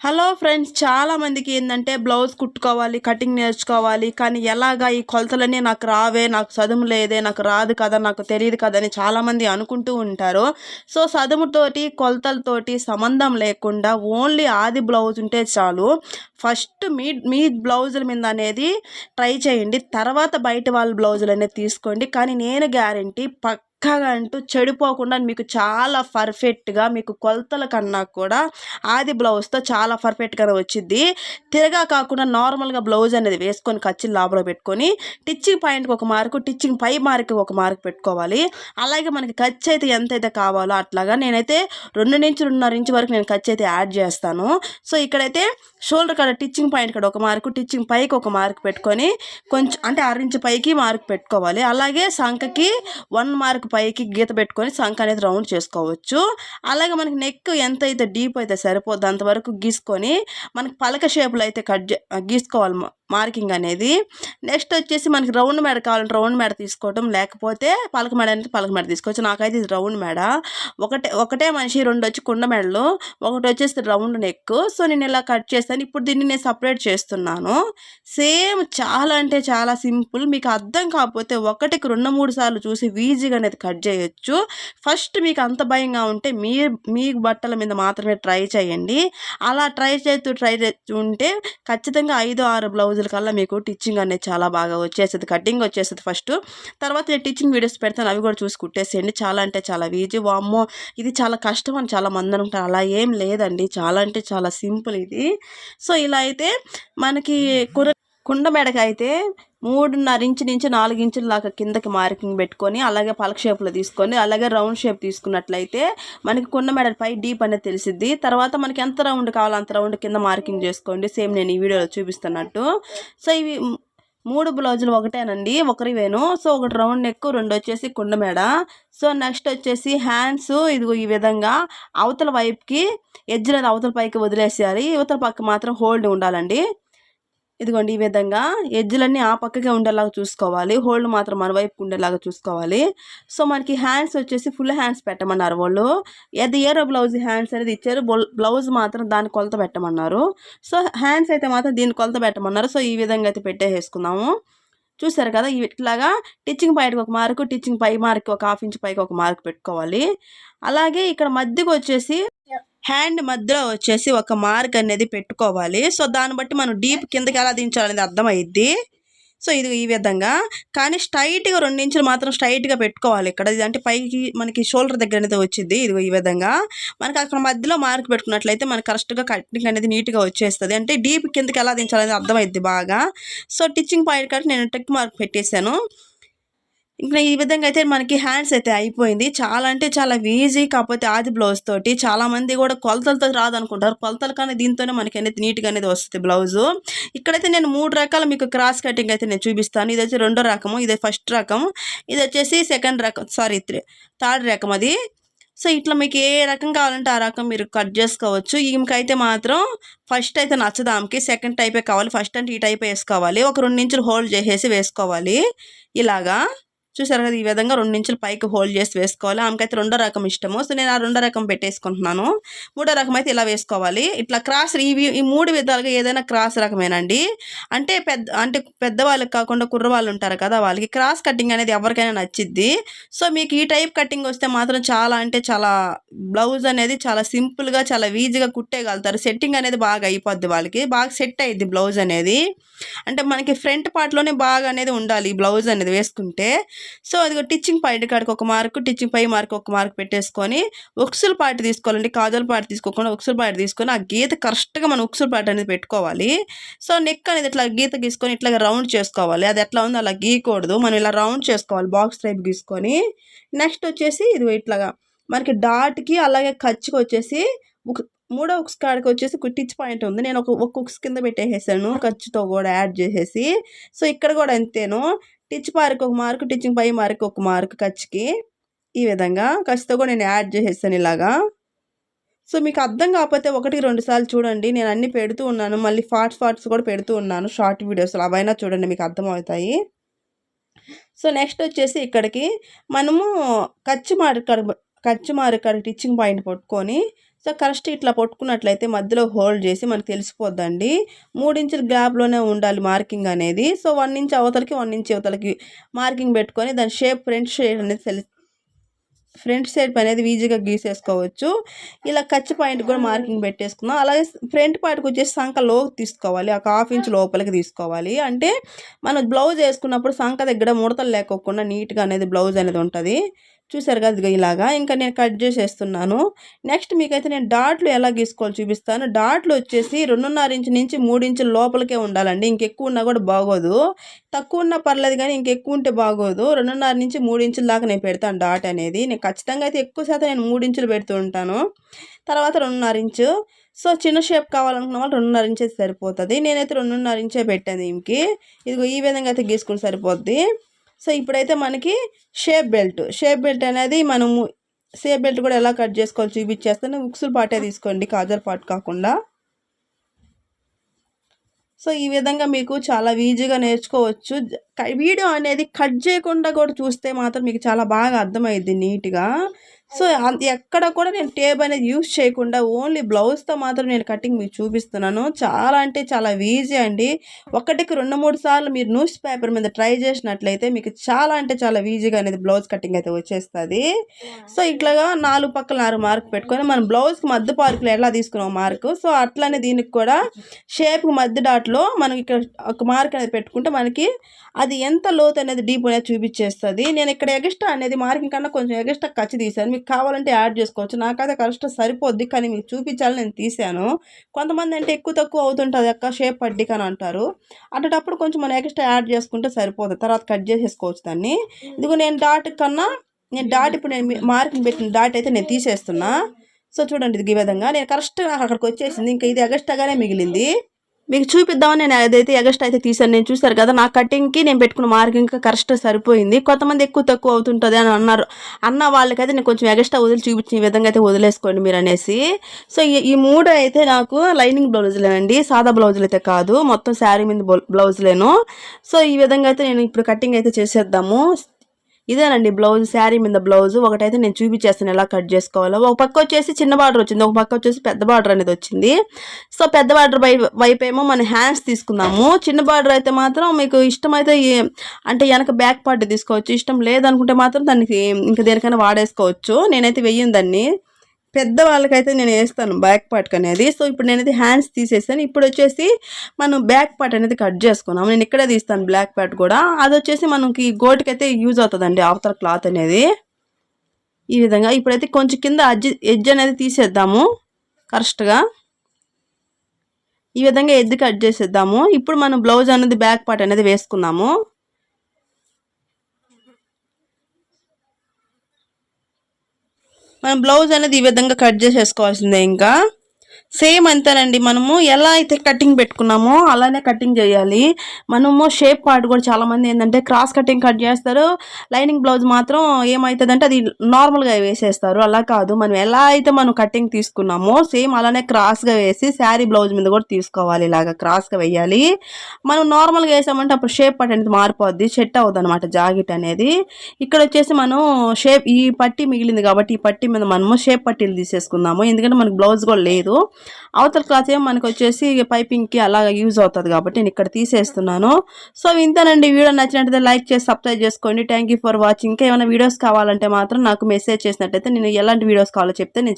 Hello friends చాలామందికి ఏంటంటే blouse కుట్టుకోవాలి కటింగ్ నేర్చుకోవాలి కానీ ఎలాగా ఈ కొలతలన్నీ నాకు రావే నాకు చదువు లేదే నాకు రాదు కదా నాకు తెలియదు కదా అని చాలామంది అనుకుంటూ ఉంటారు. సో చదువుతోటి కొలతలతోటి సంబంధం లేకుండా ఓన్లీ ఆది బ్లౌజ్ ఉంటే చాలు. ఫస్ట్ మీ మీ బ్లౌజుల మీద అనేది ట్రై చేయండి. తర్వాత బయట వాళ్ళ బ్లౌజులు అనేది తీసుకోండి. కానీ నేను గ్యారంటీ పక్ చక్కగా అంటూ చెడిపోకుండా మీకు చాలా పర్ఫెక్ట్గా మీకు కొలతల కన్నా కూడా ఆది బ్లౌజ్తో చాలా పర్ఫెక్ట్గా వచ్చింది తిరగా కాకుండా నార్మల్గా బ్లౌజ్ అనేది వేసుకొని ఖర్చు లోపల పెట్టుకొని టిచ్చింగ్ పాయింట్కి ఒక మార్కు టిచ్చింగ్ పై మార్క్కి ఒక మార్క్ పెట్టుకోవాలి. అలాగే మనకి ఖర్చు అయితే ఎంతైతే కావాలో అట్లాగా నేనైతే రెండు నుంచి రెండున్నర ఇంచు వరకు నేను ఖర్చు అయితే యాడ్ చేస్తాను. సో ఇక్కడైతే షోల్డర్ కాడ టిచ్చింగ్ పాయింట్ కాడ ఒక మార్కు టిచ్చింగ్ పైకి ఒక మార్క్ పెట్టుకొని కొంచెం అంటే అర పైకి మార్క్ పెట్టుకోవాలి. అలాగే సంఖకి వన్ మార్క్ పైకి గీత పెట్టుకొని సంఖ అనేది రౌండ్ చేసుకోవచ్చు. అలాగే మనకి నెక్ ఎంత అయితే డీప్ అయితే సరిపోద్ది అంతవరకు గీసుకొని మనకి పలక షేపులో అయితే కట్ గీసుకోవాలి మార్కింగ్ అనేది. నెక్స్ట్ వచ్చేసి మనకి రౌండ్ మెడ కావాలంటే రౌండ్ మెడ తీసుకోవటం లేకపోతే పలక మెడ అనేది పలక మెడ తీసుకోవచ్చు. నాకైతే ఇది రౌండ్ మెడ. ఒకటే ఒకటే మనిషి రెండు వచ్చి కుండ మెడలు ఒకటి వచ్చేసి రౌండ్ నెక్. సో నేను ఇలా కట్ చేస్తాను. ఇప్పుడు దీన్ని నేను సపరేట్ చేస్తున్నాను. సేమ్ చాలా అంటే చాలా సింపుల్. మీకు అర్థం కాకపోతే ఒకటికి రెండు మూడు సార్లు చూసి ఈజీగా అనేది కట్ చేయొచ్చు. ఫస్ట్ మీకు అంత భయంగా ఉంటే మీ మీ బట్టల మీద మాత్రమే ట్రై చేయండి. అలా ట్రై చేస్తూ ట్రై ఉంటే ఖచ్చితంగా ఐదు ఆరు బ్లౌజ్ రోజుల కల్లా మీకు టిచ్చింగ్ అనేది చాలా బాగా వచ్చేస్తుంది. కటింగ్ వచ్చేస్తుంది ఫస్ట్ తర్వాత నేను టిచ్చింగ్ వీడియోస్ పెడతాను. అవి కూడా చూసి కుట్టేసేయండి. చాలా అంటే చాలా ఈజీ వామ్మో ఇది చాలా కష్టం అని చాలా మంది అనుకుంటారు అలా ఏం లేదండి. చాలా అంటే చాలా సింపుల్ ఇది. సో ఇలా అయితే మనకి కుర కుండ మెడక అయితే మూడున్నర ఇంచు నుంచి నాలుగు ఇంచుల దాకా కిందకి మార్కింగ్ పెట్టుకొని అలాగే పలక షేప్లో తీసుకొని అలాగే రౌండ్ షేప్ తీసుకున్నట్లయితే మనకి కుండ మెడపై డీప్ అనేది తెలిసిద్ది. తర్వాత మనకి ఎంత రౌండ్ కావాలో అంత రౌండ్ కింద మార్కింగ్ చేసుకోండి. సేమ్ నేను ఈ వీడియోలో చూపిస్తున్నట్టు. సో ఇవి మూడు బ్లౌజులు ఒకటేనండి ఒకరివేను సో ఒకటి రౌండ్ నెక్ రెండు వచ్చేసి కుండమేడ సో నెక్స్ట్ వచ్చేసి హ్యాండ్స్. ఇది ఈ విధంగా అవతల వైపుకి ఎడ్జ్ అనేది అవతల పైకి వదిలేసేయాలి. ఇవతల పక్క మాత్రం హోల్డ్ ఉండాలండి. ఇదిగోండి ఈ విధంగా ఎడ్జ్లన్నీ ఆ పక్కకే ఉండేలాగా చూసుకోవాలి. హోల్డ్ మాత్రం మన వైపుకు ఉండేలాగా చూసుకోవాలి. సో మనకి హ్యాండ్స్ వచ్చేసి ఫుల్ హ్యాండ్స్ పెట్టమన్నారు వాళ్ళు. ఏది ఏరో బ్లౌజ్ హ్యాండ్స్ అనేది ఇచ్చారు. బ్లౌజ్ మాత్రం దాని కొలత పెట్టమన్నారు. సో హ్యాండ్స్ అయితే మాత్రం దీన్ని కొలత పెట్టమన్నారు. సో ఈ విధంగా అయితే పెట్టేసుకుందాము చూసారు కదా ఇట్లాగా టిచ్చింగ్ పైకి ఒక మార్కు టిచ్చింగ్ పై మార్క్ ఒక హాఫ్ ఇంచ్ పైకి ఒక మార్క్ పెట్టుకోవాలి. అలాగే ఇక్కడ మధ్యకు వచ్చేసి హ్యాండ్ మధ్యలో వచ్చేసి ఒక మార్క్ అనేది పెట్టుకోవాలి. సో దాన్ని బట్టి మనం డీప్ కిందకి ఎలా దించాలనేది అర్థమైద్ది. సో ఇది ఈ విధంగా. కానీ స్ట్రైట్గా రెండు ఇంచులు మాత్రం స్ట్రైట్గా పెట్టుకోవాలి ఇక్కడ. ఇది అంటే పైకి మనకి షోల్డర్ దగ్గర అనేది వచ్చింది ఇది ఈ విధంగా. మనకి అక్కడ మధ్యలో మార్క్ పెట్టుకున్నట్లయితే మనకి కరెక్ట్గా కటింగ్ అనేది నీట్గా వచ్చేస్తుంది. అంటే డీప్ కిందకి ఎలా దించాలనేది అర్థమైద్ది బాగా. సో టిచ్చింగ్ పాయింట్ కాబట్టి నేను టెక్ మార్క్ పెట్టేశాను. ఇంకా ఈ విధంగా అయితే మనకి హ్యాండ్స్ అయితే అయిపోయింది. చాలా అంటే చాలా ఈజీ కాకపోతే ఆది బ్లౌజ్ తోటి. చాలామంది కూడా కొలతలతో రాదనుకుంటారు. కొలతలు కానీ దీంతోనే మనకి అనేది నీట్గా అనేది వస్తుంది బ్లౌజు. ఇక్కడైతే నేను మూడు రకాల మీకు క్రాస్ కటింగ్ అయితే నేను చూపిస్తాను. ఇది వచ్చి రెండో రకము ఇది ఫస్ట్ రకం ఇది వచ్చేసి సెకండ్ రకం సారీ థర్డ్ రకం అది. సో ఇట్లా మీకు ఏ రకం కావాలంటే ఆ రకం మీరు కట్ చేసుకోవచ్చు. ఈమెకైతే మాత్రం ఫస్ట్ అయితే నచ్చదాంకి సెకండ్ టైపే కావాలి. ఫస్ట్ అంటే ఈ టైప్ వేసుకోవాలి. ఒక రెండు ఇంచులు హోల్డ్ చేసేసి వేసుకోవాలి. ఇలాగా. చూసారు కదా ఈ విధంగా రెండు ఇంచులు పైకి హోల్డ్ చేసి వేసుకోవాలి. ఆమెకైతే రెండో రకం ఇష్టము. సో నేను ఆ రెండో రకం పెట్టేసుకుంటున్నాను. మూడో రకం అయితే ఇలా వేసుకోవాలి. ఇట్లా క్రాస్ ఇవి ఈ మూడు విధాలుగా ఏదైనా క్రాస్ రకమేనండి. అంటే పెద్ద అంటే పెద్దవాళ్ళకి కాకుండా కుర్రవాళ్ళు ఉంటారు కదా వాళ్ళకి క్రాస్ కటింగ్ అనేది ఎవరికైనా నచ్చిద్ది. సో మీకు ఈ టైప్ కటింగ్ వస్తే మాత్రం చాలా అంటే చాలా బ్లౌజ్ అనేది చాలా సింపుల్గా చాలా ఈజీగా కుట్టేయగలుగుతారు. సెట్టింగ్ అనేది బాగా అయిపోద్ది వాళ్ళకి. బాగా సెట్ అయ్యిద్ది బ్లౌజ్ అనేది. అంటే మనకి ఫ్రంట్ పార్ట్లోనే బాగా అనేది ఉండాలి ఈ బ్లౌజ్ అనేది వేసుకుంటే. సో అది టిచ్చింగ్ పాయింట్ కాడికి ఒక మార్కు టిచ్చింగ్ పై మార్క్ ఒక మార్క్ పెట్టేసుకొని ఉక్సుల పాట తీసుకోవాలండి. కాజల్ పాట తీసుకోకుండా ఉక్సుల పాటి తీసుకొని ఆ గీత కరెక్ట్గా మనం ఉక్సుల పాట అనేది పెట్టుకోవాలి. సో నెక్ అనేది ఇట్లా గీత గీసుకొని ఇట్లా రౌండ్ చేసుకోవాలి. అది ఎట్లా ఉందో అలా గీయకూడదు. మనం ఇలా రౌండ్ చేసుకోవాలి బాక్స్ టైప్ గీసుకొని. నెక్స్ట్ వచ్చేసి ఇది ఇట్లాగా మనకి డాట్కి అలాగే ఖర్చుకి వచ్చేసి మూడో ఉక్స్ కాడికి వచ్చేసి టిచ్ పాయింట్ ఉంది. నేను ఒక ఒక ఉక్స్ కింద పెట్టేసాను ఖర్చుతో కూడా యాడ్ చేసేసి. సో ఇక్కడ కూడా అంతేను. టిచ్ పార్క్ ఒక మార్క్ టిచ్చింగ్ పై మార్క్ ఒక మార్క్ ఖర్చుకి ఈ విధంగా ఖర్చుతో కూడా నేను యాడ్ చేసేస్తాను ఇలాగా. సో మీకు అర్థం కాకపోతే ఒకటి రెండు సార్లు చూడండి. నేను అన్నీ పెడుతూ ఉన్నాను. మళ్ళీ ఫార్ట్స్ ఫార్ట్స్ కూడా పెడుతూ ఉన్నాను. షార్ట్ వీడియోస్ అవైనా చూడండి మీకు అర్థమవుతాయి. సో నెక్స్ట్ వచ్చేసి ఇక్కడికి మనము ఖర్చు మారు కచ్చి మారు టిచ్చింగ్ పాయింట్ పట్టుకొని సో కరెక్ట్ ఇట్లా పట్టుకున్నట్లయితే మధ్యలో హోల్డ్ చేసి మనకు తెలిసిపోద్దండి. మూడు ఇంచుల గ్యాప్లోనే ఉండాలి మార్కింగ్ అనేది. సో వన్ ఇంచ్ అవతలకి వన్ ఇంచ్ అవతలకి మార్కింగ్ పెట్టుకొని దాని షేప్ ఫ్రంట్ షేప్ అనేది తెలి ఫ్రంట్ షేప్ అనేది ఈజీగా గీసేసుకోవచ్చు. ఇలా ఖర్చు పాయింట్ కూడా మార్కింగ్ పెట్టేసుకుందాం. అలాగే ఫ్రంట్ పార్ట్కి వచ్చేసి సంఖ లోకి తీసుకోవాలి. ఒక హాఫ్ ఇంచ్ లోపలికి తీసుకోవాలి. అంటే మనం బ్లౌజ్ వేసుకున్నప్పుడు సంఖ దగ్గర ముడతలు లేకోకుండా నీట్గా అనేది బ్లౌజ్ అనేది ఉంటుంది. చూసారు కదా ఇదిగో ఇలాగా. ఇంకా నేను కట్ చేసేస్తున్నాను. నెక్స్ట్ మీకైతే నేను డాట్లు ఎలా గీసుకోవాలి చూపిస్తాను. డాట్లు వచ్చేసి రెండున్నర ఇంచు నుంచి మూడు ఇంచుల లోపలికే ఉండాలండి. ఇంకెక్కువ ఉన్నా కూడా బాగోదు. తక్కువ ఉన్నా పర్లేదు కానీ ఇంకెక్కువ ఉంటే బాగోదు. రెండున్నర నుంచి మూడు ఇంచుల దాకా నేను పెడతాను డాట్ అనేది. నేను ఖచ్చితంగా అయితే ఎక్కువ శాతం నేను మూడు ఇంచులు పెడుతూ ఉంటాను. తర్వాత రెండున్నర ఇంచు. సో చిన్న షేప్ కావాలనుకున్న వాళ్ళు రెండున్నర ఇంచే సరిపోతుంది. నేనైతే రెండున్నర ఇంచే పెట్టాను దీనికి. ఇదిగో ఈ విధంగా అయితే గీసుకుని సరిపోద్ది. సో ఇప్పుడైతే మనకి షేప్ బెల్ట్. షేప్ బెల్ట్ అనేది మనము షేప్ బెల్ట్ కూడా ఎలా కట్ చేసుకోవాలి చూపించేస్తాను. ఉక్సులు పాటే తీసుకోండి కాజర్ పాట్ కాకుండా. సో ఈ విధంగా మీకు చాలా ఈజీగా నేర్చుకోవచ్చు. వీడియో అనేది కట్ చేయకుండా కూడా చూస్తే మాత్రం మీకు చాలా బాగా అర్థమైద్ది నీట్గా. సో ఎక్కడ కూడా నేను టేప్ అనేది యూస్ చేయకుండా ఓన్లీ బ్లౌజ్తో మాత్రం నేను కటింగ్ మీకు చూపిస్తున్నాను. చాలా అంటే చాలా ఈజీ అండి. ఒకటికి రెండు మూడు సార్లు మీరు న్యూస్ పేపర్ మీద ట్రై చేసినట్లయితే మీకు చాలా అంటే చాలా ఈజీగా అనేది బ్లౌజ్ కటింగ్ అయితే వచ్చేస్తుంది. సో ఇట్లాగా నాలుగు పక్కల నాలుగు మార్క్ పెట్టుకొని మనం బ్లౌజ్కి మధ్య పార్కులు ఎలా తీసుకున్నాం మార్కు. సో అట్లనే దీనికి కూడా షేప్కి మధ్య డాట్లో మనం ఇక్కడ ఒక మార్క్ అనేది పెట్టుకుంటే మనకి అది ఎంత లోతు అనేది డీప్ అనేది చూపించేస్తుంది. నేను ఇక్కడ ఎగస్ట్రా అనేది మార్కింగ్ కన్నా కొంచెం ఎగస్ట్రా ఖర్చు తీశాను. మీకు కావాలంటే యాడ్ చేసుకోవచ్చు. నాకైతే కరెక్ట్ సరిపోద్ది కానీ మీకు చూపించాలని నేను తీసాను. కొంతమంది అంటే ఎక్కువ తక్కువ అవుతుంటుంది అక్క షేప్ పడ్డిక అని అంటారు. అట్టేటప్పుడు కొంచెం మనం ఎక్స్ట్రా యాడ్ చేసుకుంటే సరిపోతుంది తర్వాత కట్ చేసేసుకోవచ్చు దాన్ని. ఇదిగో నేను డాట్ కన్నా నేను డాట్ ఇప్పుడు నేను మార్కింగ్ పెట్టిన డాట్ అయితే నేను తీసేస్తున్నా. సో చూడండి ఇది ఈ విధంగా. నేను కరెక్ట్ అక్కడికి వచ్చేసింది. ఇంకా ఇది ఎగస్ట్రాగానే మిగిలింది. మీకు చూపిద్దామని నేను అదైతే ఎగస్ట్ అయితే తీసాను నేను చూసారు కదా నా కటింగ్కి నేను పెట్టుకున్న మార్కింగ్ కరెక్ట్ సరిపోయింది. కొంతమంది ఎక్కువ తక్కువ అవుతుంటుంది అని అన్నారు. అన్న వాళ్ళకైతే నేను కొంచెం ఎగస్ట్రా వదిలి చూపించిన విధంగా అయితే వదిలేసుకోండి మీరు అనేసి. సో ఈ మూడు అయితే నాకు లైనింగ్ బ్లౌజులేనండి సాదా బ్లౌజులు అయితే కాదు. మొత్తం శారీ మీద బ్లౌజులేను. సో ఈ విధంగా అయితే నేను ఇప్పుడు కటింగ్ అయితే చేసేద్దాము. ఇదేనండి బ్లౌజ్ శారీ మీద బ్లౌజ్. ఒకటైతే నేను చూపించేస్తాను ఎలా కట్ చేసుకోవాలో. ఒక పక్క వచ్చేసి చిన్న బార్డర్ వచ్చింది ఒక పక్క వచ్చేసి పెద్ద బార్డర్ అనేది వచ్చింది. సో పెద్ద బార్డర్ వైపు ఏమో మన హ్యాండ్స్ తీసుకుందాము. చిన్న బార్డర్ అయితే మాత్రం మీకు ఇష్టమైతే అంటే వెనక బ్యాక్ పార్ట్ తీసుకోవచ్చు. ఇష్టం లేదనుకుంటే మాత్రం దానికి ఇంకా దేనికైనా వాడేసుకోవచ్చు. నేనైతే వెయ్యింది దాన్ని. పెద్ద వాళ్ళకైతే నేను వేస్తాను బ్యాక్ పార్ట్ అనేది సో ఇప్పుడు నేనైతే హ్యాండ్స్ తీసేస్తాను ఇప్పుడు వచ్చేసి మనం బ్యాక్ పార్ట్ అనేది కట్ చేసుకున్నాం నేను ఇక్కడే తీస్తాను బ్లాక్ పార్ట్ కూడా. అది వచ్చేసి మనకి గోటుకైతే యూజ్ అవుతుందండి అవతల క్లాత్ అనేది. ఈ విధంగా ఇప్పుడైతే కొంచెం కింద అజ్జి ఎడ్జ్ అనేది తీసేద్దాము. కరెక్ట్గా. ఈ విధంగా ఎద్దు కట్ చేసేద్దాము. ఇప్పుడు మనం బ్లౌజ్ అనేది బ్యాక్ పార్ట్ అనేది వేసుకున్నాము. మనం బ్లౌజ్ అనేది ఈ విధంగా కట్ చేసేసుకోవాల్సిందే ఇంకా. సేమ్ అంతేనండి. మనము ఎలా అయితే కటింగ్ పెట్టుకున్నామో అలానే కటింగ్ చేయాలి. మనము షేప్ పార్ట్ కూడా చాలామంది ఏంటంటే క్రాస్ కటింగ్ కట్ చేస్తారు. లైనింగ్ బ్లౌజ్ మాత్రం ఏమవుతుందంటే అది నార్మల్గా వేసేస్తారు. అలా కాదు. మనం ఎలా అయితే మనం కటింగ్ తీసుకున్నామో సేమ్ అలానే క్రాస్గా వేసి శారీ బ్లౌజ్ మీద కూడా తీసుకోవాలి. ఇలాగా క్రాస్గా వేయాలి. మనం నార్మల్గా వేసామంటే అప్పుడు షేప్ పార్ట్ అనేది మారిపోద్ది. సెట్ అవుద్ది అనమాట జాకెట్ అనేది. ఇక్కడ వచ్చేసి మనం షేప్ ఈ పట్టి మిగిలింది కాబట్టి ఈ పట్టి మీద మనము షేప్ పట్టీలు తీసేసుకుందాము. ఎందుకంటే మనకు బ్లౌజ్ కూడా లేదు. అవతల క్లాత్ ఏమో మనకు వచ్చేసి పైపింగ్కి అలాగ యూజ్ అవుతుంది కాబట్టి నేను ఇక్కడ తీసేస్తున్నాను. సో ఇంతేనండి. వీడియో నచ్చినట్టయితే లైక్ చేసి సబ్స్క్రైబ్ చేసుకోండి. థ్యాంక్ ఫర్ వాచింగ్ ఇంకా ఏమైనా వీడియోస్ కావాలంటే మాత్రం నాకు మెసేజ్ చేసినట్టయితే నేను ఎలాంటి వీడియోస్ కావాలో చెప్తే నేను